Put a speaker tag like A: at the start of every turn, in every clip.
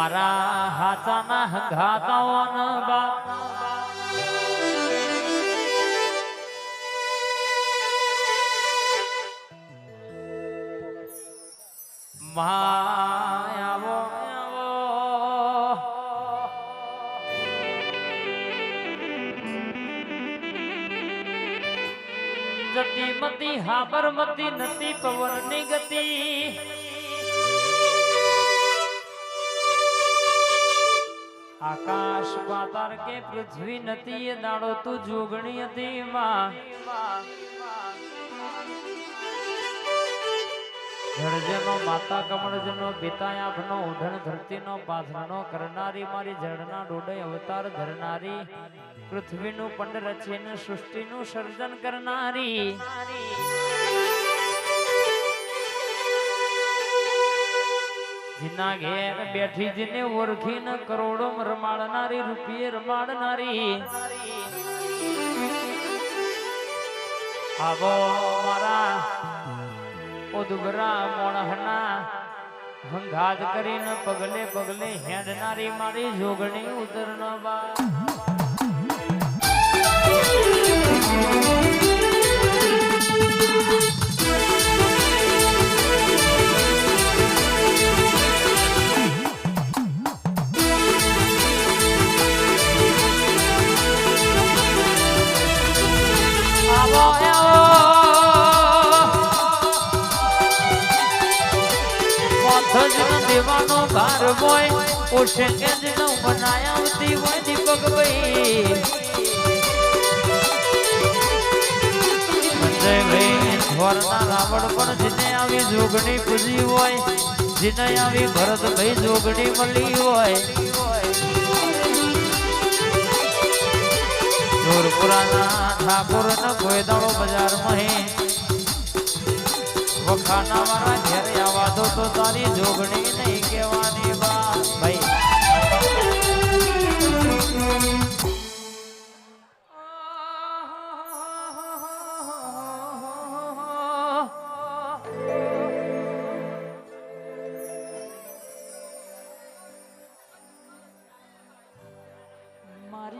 A: મારા હાચાના હંગાતાઓન બા માયાવો જતી મતી હાબર મતી નતી પવનની ગતિ. આકાશ પાતાળ કે પૃથ્વી નથી એ દાડો તું જોગણી હતી માં. જળજનો, માતા કમળજનો, પિતા આપનો ઉઢણ ધરતીનો પાથરણો કરનારી મારી જળના ડોડે અવતાર ધરનારી. પૃથ્વીનું પંડ રચીને સૃષ્ટિનું સર્જન કરનારી. જીના ઘેર બેઠી જીને ઓળખીને કરોડો રમાડનારી, રૂપિયે રમાડનારી. આવો મારા ઉદગરા મોણહના હંગાત કરીને પગલે પગલે હેડનારી મારી જોગણી ઉતરનો બા. હોય, ઓછે કે જ ન હોય દીપક ભાઈ. સંજય ભાઈ ધોરના પણ જેને આવી જોગણી પૂજી હોય, જેને આવી ભરતભાઈ જોગણી મળી હોય. જોરપુરાના ઠાકોર ન કોઈ દાડો બજારમાં હે વખાના વાળા આવા દો તો તારી જોગણી નહીં કહેવાની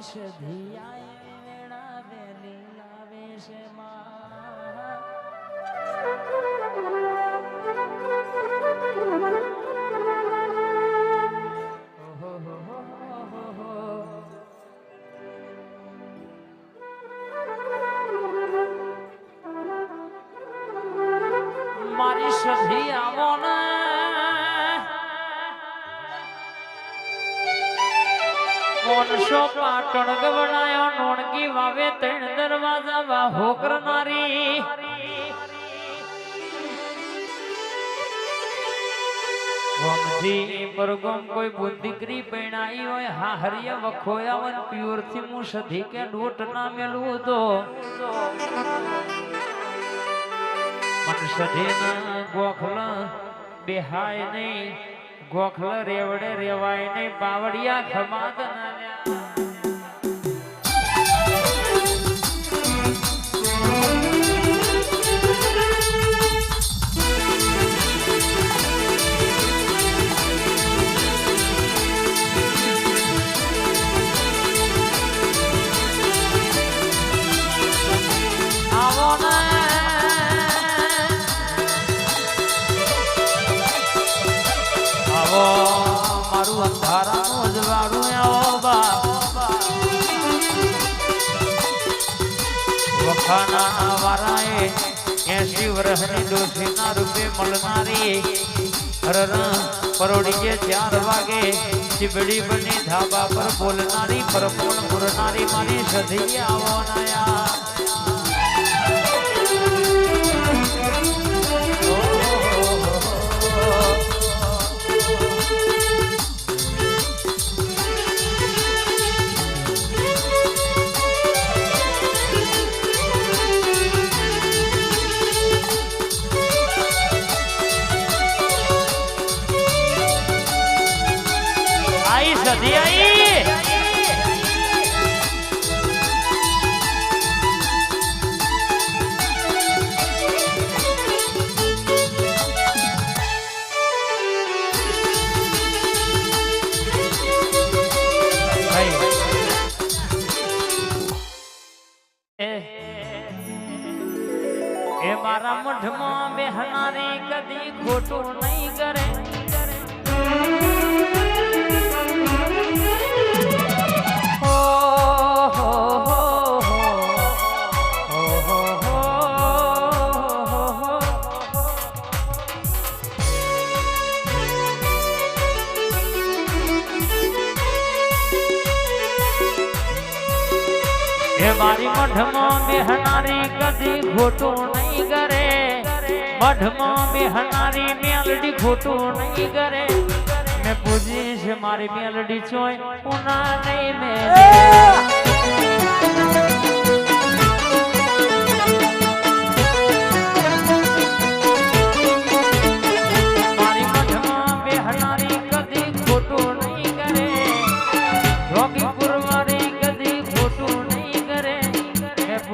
A: મારી સધી આય વેણા વેલી લાવે છે માં આવો પાટણ ગવડાયો નોણકી વાવે, ત્રણ દરવાજા વાહો કરનારી ગમથી કોઈ બુદ્ધિકરી પૈણાઈ હોય, હા, હરિય વખોયાવન પ્યોરથી કે ડોટ ના મેલું તો. ગોખલ, બેહાય નહીં. ગોખલ રેવડે રેવાય નહીં બાવડિયા ખમાત ના આવો ને આવો મારું અંધારાનું અજવાળું આવો બા વખાના વારાએ એસી વર્ષની ડોશીના રૂપે મળનારી હરર પરોડીએ ચાર વાગે ચીબડી બની ધાબા પર બોલનારી પરપોણ પુરનારી મારી સધી આવો નથી આવી એ મારા મઢમાં બેહનારી કદી ખોટું નહીં કરે. હે મારી મઢમાં બેહનારી કદી ખોટું નહીં કરે. મઢમાં બેહનારી મેલડી ખોટું નહીં કરે. મેં પૂજી છે, મારી મેલડી ચોય ઉના નહીં મેં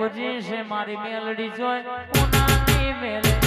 A: ઠાકોરજી છે મારી મેલડી જોય ઉનાની મેલડી